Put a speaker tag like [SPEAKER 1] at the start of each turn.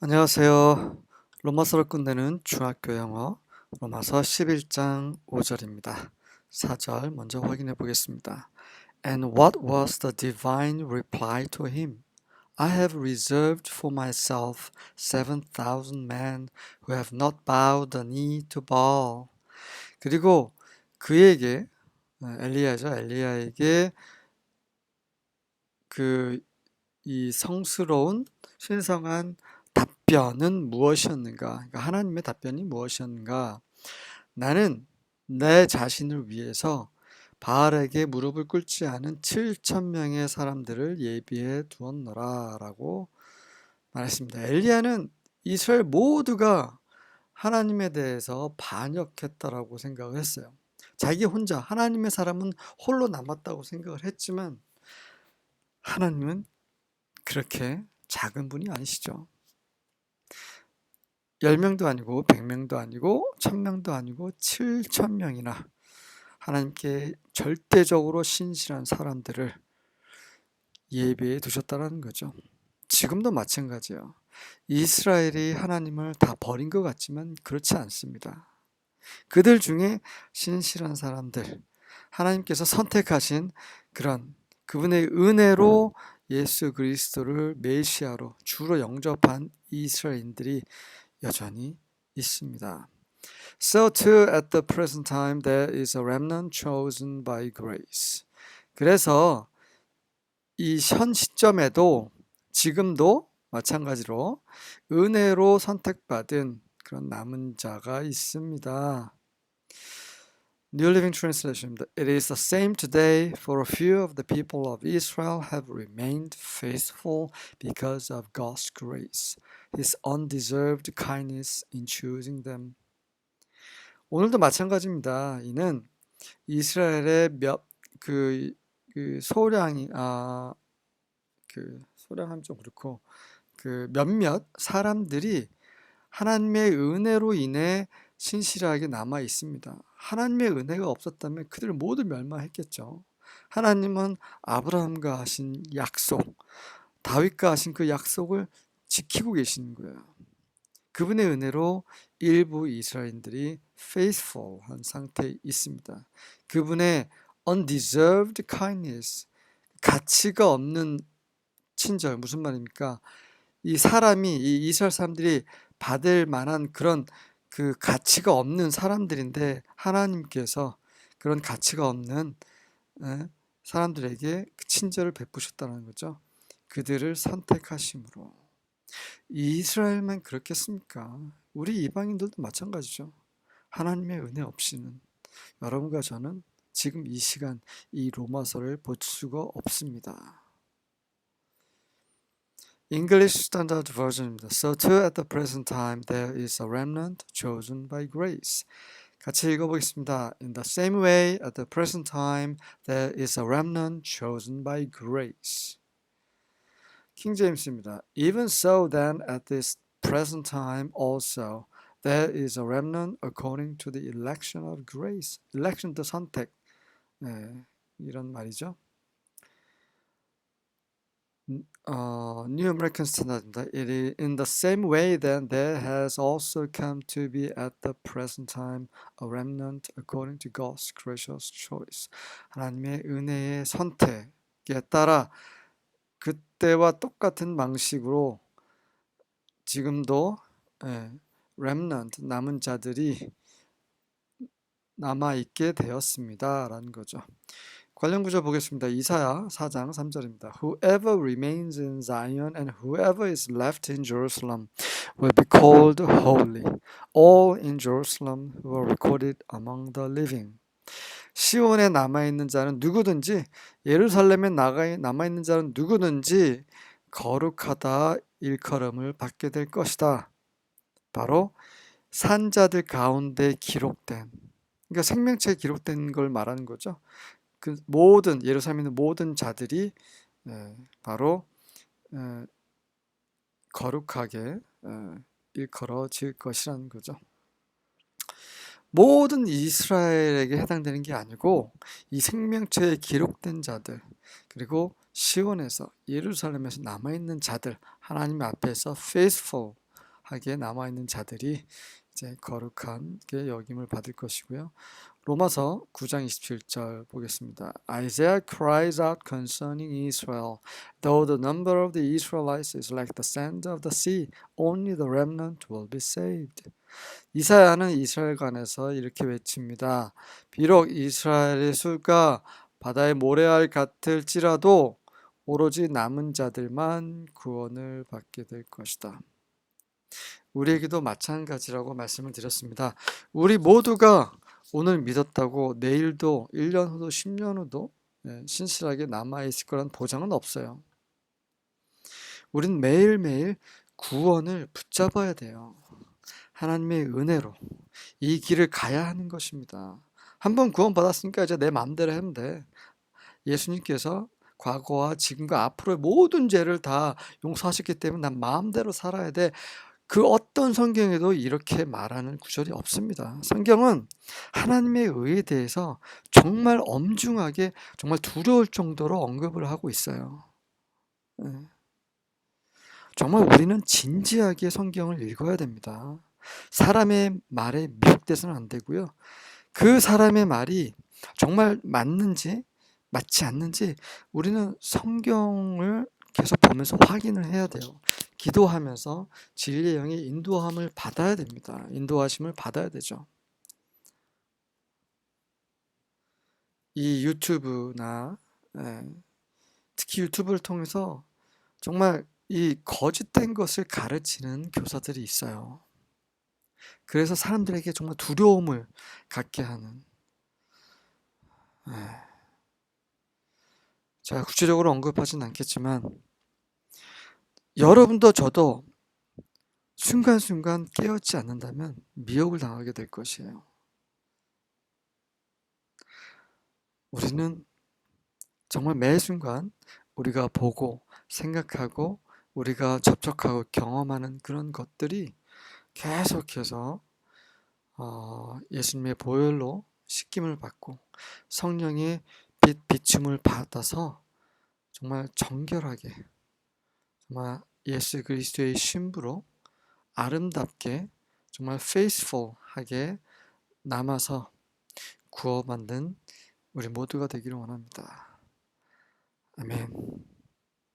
[SPEAKER 1] 안녕하세요. 로마서를 끝내는 중학교 영어 로마서 11장 5절입니다. 4절 먼저 확인해 보겠습니다. And what was the divine reply to him? I have reserved for myself 7,000 men who have not bowed the knee to Baal. 그리고 그에게 어, 엘리야죠. 엘리야에게 그 이 성스러운 신성한 답변은 무엇이었는가? 그러니까 하나님의 답변이 무엇이었는가? 나는 내 자신을 위해서 바알에게 무릎을 꿇지 않은 7천 명의 사람들을 예비해 두었노라라고 말했습니다. 엘리야는 이스라엘 모두가 하나님에 대해서 반역했다라고 생각을 했어요. 자기 혼자 하나님의 사람은 홀로 남았다고 생각을 했지만 하나님은 그렇게 작은 분이 아니시죠. 10명도 아니고 100명도 아니고 1000명도 아니고 7000명이나 하나님께 절대적으로 신실한 사람들을 예배에 두셨다는 거죠. 지금도 마찬가지예요. 이스라엘이 하나님을 다 버린 것 같지만 그렇지 않습니다. 그들 중에 신실한 사람들, 하나님께서 선택하신 그런 그분의 은혜로 예수 그리스도를 메시아로 주로 영접한 이스라엘인들이 여전히 있습니다. So too at the present time there is a remnant chosen by grace. 그래서 이 현 시점에도 지금도 마찬가지로 은혜로 선택받은 그런 남은 자가 있습니다. New Living Translation입니다. It is the same today for a few of the people of Israel have remained faithful because of God's grace, His undeserved kindness in choosing them. 오늘도 마찬가지입니다. 이는 이스라엘의 몇그 그 소량이 아그 소량함 좀 그렇고 그 몇몇 사람들이 하나님의 은혜로 인해 신실하게 남아 있습니다. 하나님의 은혜가 없었다면 그들 모두 멸망했겠죠. 하나님은 아브라함과 하신 약속, 다윗과 하신 그 약속을 지키고 계시는 거예요. 그분의 은혜로 일부 이스라엘인들이 faithful한 상태에 있습니다. 그분의 undeserved kindness, 가치가 없는 친절, 무슨 말입니까? 이 사람이, 이 이스라엘 사람들이 받을 만한 그런 그 가치가 없는 사람들인데 하나님께서 그런 가치가 없는 예, 사람들에게 그 친절을 베푸셨다는 거죠. 그들을 선택하심으로. 이스라엘만 그렇겠습니까? 우리 이방인들도 마찬가지죠. 하나님의 은혜 없이는 여러분과 저는 지금 이 시간 이 로마서를 볼 수가 없습니다. English Standard Version입니다. So too at the present time there is a remnant chosen by grace. 같이 읽어보겠습니다. In the same way at the present time there is a remnant chosen by grace. 킹 제임스입니다. Even so then at this present time also there is a remnant according to the election of grace. election도 선택. 네, 이런 말이죠. Uh, New American Standard입니다. It is in the same way then there has also come to be at the present time a remnant according to God's gracious choice. 하나님의 은혜의 선택에 따라 그때와 똑같은 방식으로 지금도 예, remnant 남은 자들이 남아 있게 되었습니다라는 거죠. 관련 구절 보겠습니다. 이사야 4장 3절입니다. Whoever remains in Zion and whoever is left in Jerusalem will be called holy. All in Jerusalem were recorded among the living. 시온에 남아 있는 자는 누구든지 예루살렘에 나가 남아 있는 자는 누구든지 거룩하다 일컬음을 받게 될 것이다. 바로 산자들 가운데 기록된 그러니까 생명체에 기록된 걸 말하는 거죠. 그 모든 예루살렘에 있는 모든 자들이 바로 거룩하게 일컬어질 것이라는 거죠. 모든 이스라엘에게 해당되는 게 아니고 이 생명체에 기록된 자들 그리고 시온에서 예루살렘에서 남아 있는 자들 하나님 앞에서 faithful 하게 남아 있는 자들이 이제 거룩한 게 여김을 받을 것이고요. 로마서 9장 27절 보겠습니다. Isaiah cries out concerning Israel, though the number of the Israelites is like the sand of the sea, only the remnant will be saved. 이사야는 이스라엘 관에서 이렇게 외칩니다. 비록 이스라엘의 수가 바다의 모래알 같을지라도 오로지 남은 자들만 구원을 받게 될 것이다. 우리에게도 마찬가지라고 말씀을 드렸습니다. 우리 모두가 오늘 믿었다고 내일도 1년 후도 10년 후도 예, 신실하게 남아있을 거란 보장은 없어요. 우린 매일매일 구원을 붙잡아야 돼요. 하나님의 은혜로 이 길을 가야 하는 것입니다. 한번 구원받았으니까 이제 내 마음대로 하면 돼. 예수님께서 과거와 지금과 앞으로의 모든 죄를 다 용서하셨기 때문에 난 마음대로 살아야 돼. 그 어떤 성경에도 이렇게 말하는 구절이 없습니다. 성경은 하나님의 의에 대해서 정말 엄중하게 정말 두려울 정도로 언급을 하고 있어요. 예. 정말 우리는 진지하게 성경을 읽어야 됩니다. 사람의 말에 미혹돼서는 안 되고요. 그 사람의 말이 정말 맞는지 맞지 않는지 우리는 성경을 계속 보면서 확인을 해야 돼요. 기도하면서 진리의 영의 인도함을 받아야 됩니다. 인도하심을 받아야 되죠. 이 유튜브나 예, 특히 유튜브를 통해서 정말 이 거짓된 것을 가르치는 교사들이 있어요. 그래서 사람들에게 정말 두려움을 갖게 하는 예. 제가 구체적으로 언급하진 않겠지만 여러분도 저도 순간순간 깨어있지 않는다면 미혹을 당하게 될 것이에요. 우리는 정말 매 순간 우리가 보고 생각하고 우리가 접촉하고 경험하는 그런 것들이 계속해서 어, 예수님의 보혈로 씻김을 받고 성령의 빛 비춤을 받아서 정말 정결하게 정말 예수 그리스도의 신부로 아름답게 정말 faithful하게 남아서 구워 만든 우리 모두가 되기를 원합니다. 아멘.